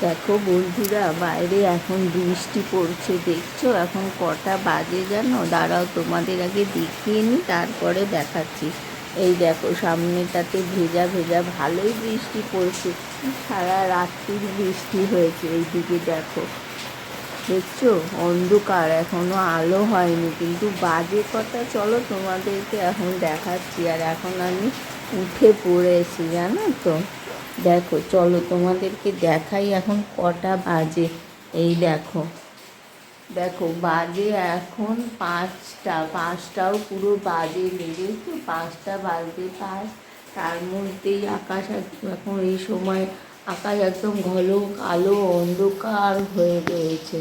দেখো বন্ধুরা, বাইরে এখন বৃষ্টি পড়ছে, দেখছ? এখন কটা বাজে জানো? দাঁড়াও, তোমাদের আগে দেখিয়ে নিই তারপরে দেখাচ্ছি। এই দেখো, সামনেটাতে ভেজা ভেজা ভালোই বৃষ্টি পড়ছে। সারা রাত্রির বৃষ্টি হয়েছে এইদিকে, দেখো। দেখছ? অন্ধকার, এখনও আলো হয়নি, কিন্তু বাজে কথা, চলো তোমাদেরকে এখন দেখাচ্ছি। আর এখন আমি উঠে পড়েছি, জানো তো? দেখো, চলো তোমাদেরকে দেখাই এখন কটা বাজে। এই দেখো দেখো, বাজে এখন পাঁচটা। পাঁচটাও পুরো বাজে লেগেছে পাঁচটা বাজে পাঁচ তার মধ্যেই আকাশ এখন এই সময় আকাশ একদম ঘন কালো, অন্ধকার হয়ে রয়েছে।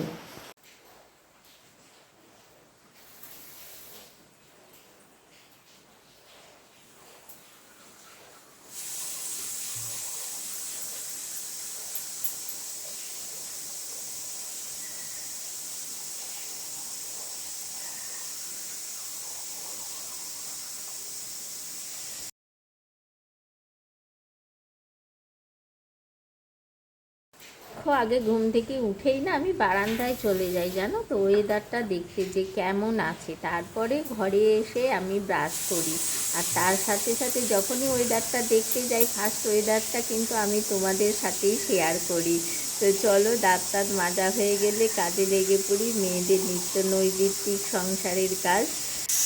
দেখো আগে ঘুম থেকে উঠেই না আমি বারান্দায় চলে যাই, জানো তো? ওয়েদারটা দেখতে যে কেমন আছে। তারপরে ঘরে এসে আমি ব্রাশ করি। আর তার সাথে সাথে যখনই ওয়েদারটা দেখতে যাই ফার্স্ট ওয়েদারটা কিন্তু আমি তোমাদের সাথেই শেয়ার করি। তো চলো দাঁত তাঁত মাজা হয়ে গেলে কাজে লেগে পড়ি, মেয়েদের নিত্য নৈমিত্তিক সংসারের কাজ।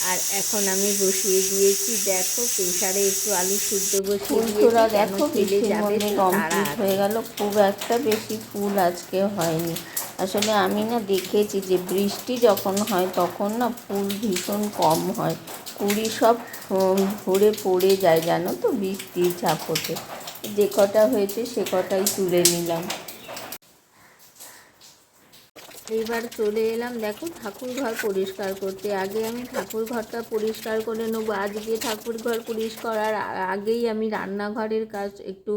আর এখন আমি বসিয়ে দিয়েছি দেখো প্রেশারে একটু আলু সিদ্ধ বসিয়ে দেখো কেন যাবে মধ্যে তো তারা কমপ্লিট হয়ে গেল খুব একটা বেশি ফুল আজকে হয়নি। আসলে আমি না দেখেছি যে বৃষ্টি যখন হয় তখন না ফুল ভীষণ কম হয়। কুড়ি সব ভরে পড়ে যায় জানো তো বৃষ্টির ঝাপটে। যে কটা হয়েছে সে কটাই তুলে নিলাম। এইবার চলে এলাম। দেখো ঠাকুর ঘর পরিষ্কার করতে। আগে আমি ঠাকুর ঘরটা পরিষ্কার করে নেব। আজকে ঠাকুর ঘর পরিষ্কার করার আগেই আমি রান্নাঘরের কাজ একটু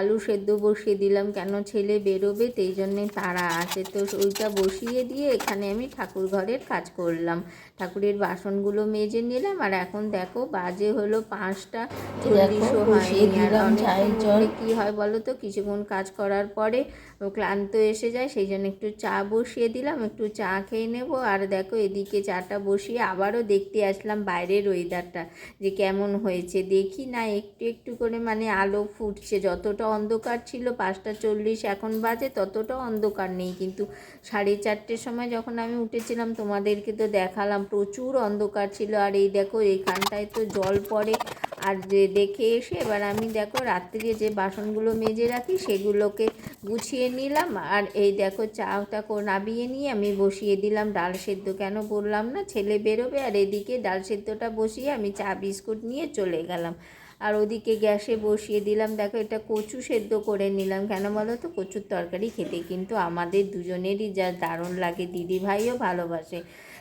আলু সেদ্ধ বসিয়ে দিলাম। কেন ছেলে বেরোবে? সেই জন্যে তারা আছে তো ওইটা বসিয়ে দিয়ে এখানে আমি ঠাকুর ঘরের কাজ করলাম। ঠাকুরের বাসনগুলো মেজে নিলাম। আর এখন দেখো বাজে হলো পাঁচটা। চল্লিশও হয়নি। আর অনেক চায়ের কি হয় বলো তো? কিছুক্ষণ কাজ করার পরে ক্লান্ত এসে যায়। সেই জন্য একটু চা বসিয়ে দিলাম, একটু চা খেয়ে নেব। আর দেখো, এদিকে চাটা বসিয়ে আবারও দেখতে আসলাম বাইরের ওয়েদারটা যে কেমন হয়েছে। দেখি না, একটু একটু করে মানে আলো ফুটছে। যতটা অন্ধকার ছিল, পাঁচটা চল্লিশ এখন বাজে, ততটা অন্ধকার নেই। কিন্তু সাড়ে চারটের সময় যখন আমি উঠেছিলাম, তোমাদেরকে তো দেখালাম, প্রচুর অন্ধকার ছিল। আর এই দেখো, এখানটায় তো জল পড়ে। আর যে দেখে এসে, এবার আমি দেখো রাত্রে যে বাসনগুলো মেজে রাখি, সেগুলোকে গুছিয়ে নিলাম আর এই দেখো চাটা নাবিয়ে নিয়ে আমি বসিয়ে দিলাম। ডাল সেদ্ধ কেন বললাম না? ছেলে বেরোবে আর এদিকে ডাল সেদ্ধটা বসিয়ে আমি চা, বিস্কুট নিয়ে চলে গেলাম। আর ওদিকে গ্যাসে বসিয়ে দিলাম। দেখো এটা কচু সেদ্ধ করে নিলাম। কেন বলো তো? কচুর তরকারি খেতে কিন্তু আমাদের দুজনেরই যা দারুণ লাগে। দিদি ভাইও ভালোবাসে।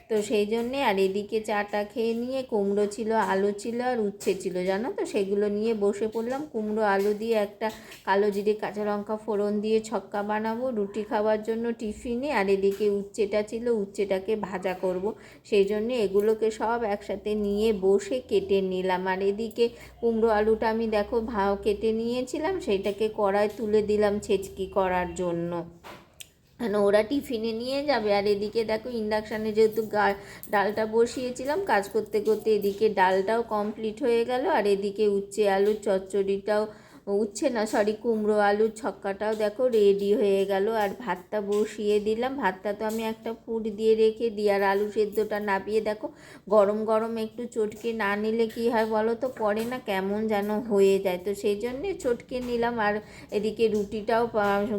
তো সেই জন্যে আর এদিকে চাটা খেয়ে নিয়ে কুমড়ো ছিল, আলু ছিল আর উচ্ছে ছিল, জানো তো? সেগুলো নিয়ে বসে পড়লাম। কুমড়ো, আলু দিয়ে একটা কালো জিরে কাঁচা লঙ্কা ফোড়ন দিয়ে ছক্কা বানাবো। রুটি খাওয়ার জন্য টিফিনে আর এদিকে উচ্ছেটা ছিল, উচ্ছেটাকে ভাজা করব। সেই জন্যে এগুলোকে সব একসাথে নিয়ে বসে কেটে নিলাম। আর এদিকে কুমড়ো আলুটা আমি দেখো ভাও কেটে নিয়েছিলাম, সেইটাকে কড়ায় তুলে দিলাম ছেচকি করার জন্য। কেন ওরা টিফিনে নিয়ে যাবে? আর এদিকে দেখো ইন্ডাকশানে যেহেতু ডালটা বসিয়েছিলাম, কাজ করতে করতে এদিকে ডালটাও কমপ্লিট হয়ে গেল, আর এদিকে উচ্ছে আলুর চচ্চড়িটাও উচ্ছে না সরি কুমড়ো, আলুর ছক্কাটাও দেখো রেডি হয়ে গেল। আর ভাতটা বসিয়ে দিলাম। ভাতটা তো আমি একটা ফুট দিয়ে রেখে দিই। আর আলু সেদ্ধটা নাবিয়ে দেখো, গরম গরম একটু চটকে না নিলে কি হয় বলো তো? পরে না, কেমন যেন হয়ে যায়। তো সেই জন্যে চটকে নিলাম। আর এদিকে রুটিটাও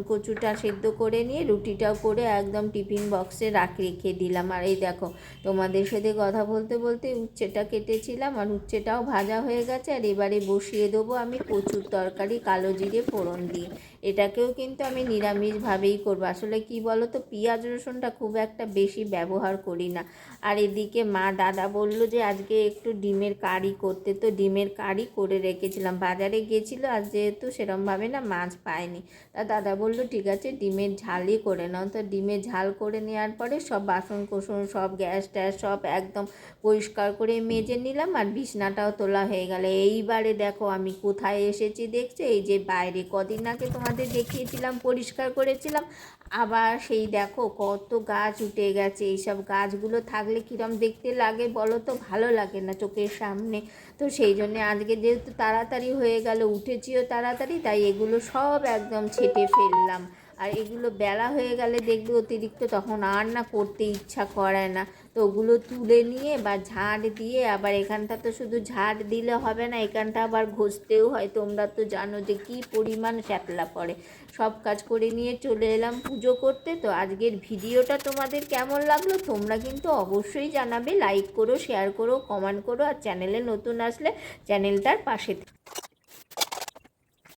কচুটা সেদ্ধ করে নিয়ে রুটিটাও করে একদম টিফিন বক্সে রাখ, রেখে দিলাম। আর এই দেখো, তোমাদের সাথে কথা বলতে বলতে উচ্ছেটা কেটেছিলাম। আর উচ্ছেটাও ভাজা হয়ে গেছে। আর এবারে বসিয়ে দেবো আমি কচুর তরকারি। কালো জিরে ফোড়ন দিয়ে। এটাকেও কিন্তু আমি নিরামিষভাবেই করব। আসলে কি বলো তো পেঁয়াজ রসুনটা খুব একটা বেশি ব্যবহার করি না। আর এদিকে মা দাদা বলল যে, আজকে একটু ডিমের কারি করতে। তো ডিমের কারি করে রেখেছিলাম। বাজারে গেছিল, আর যেহেতু সেরমভাবে না মাছ পায়নি। তা দাদা বলল, ঠিক আছে, ডিমের ঝালই করে নাও। তো ডিমের ঝাল করে নেওয়ার পরে সব বাসন কোসন সব গ্যাস ট্যাস সব একদম পরিষ্কার করে মেজে নিলাম। আর বিছনাটাও তোলা হয়ে গেল। এইবারে দেখো আমি কোথায় এসেছি দেখছ, এই যে বাইরে কদিন আগে তোমাদের দেখিয়েছিলাম, পরিষ্কার করেছিলাম, আবার সেই দেখো কত গাছ উঠে গেছে, এইসব গাছগুলো থাকলে কিরম দেখতে লাগে বলো তো? ভালো লাগে না চোখের সামনে। তো সেই জন্যে আজকে যেহেতু তাড়াতাড়ি হয়ে গেল, উঠেছিও তাড়াতাড়ি, তাই এগুলো সব একদম ছেটে ফেললাম। আর এগুলো বেলা হয়ে গেলে দেখবে অতিরিক্ত তখন আর না করতে ইচ্ছা করে না। তো ওগুলো তুলে নিয়ে বা ঝাড় দিয়ে আবার এখানটা তো শুধু ঝাড় দিলে হবে না, এখানটা আবার ঘষতেও হয়। তোমরা তো জানো যে কী পরিমাণ শ্যাতলা পড়ে। সব কাজ করে নিয়ে চলে এলাম পুজো করতে। তো আজকের ভিডিওটা তোমাদের কেমন লাগল তোমরা কিন্তু অবশ্যই জানাবে। লাইক করো, শেয়ার করো, কমেন্ট করো আর চ্যানেলে নতুন আসলে চ্যানেলটার পাশে।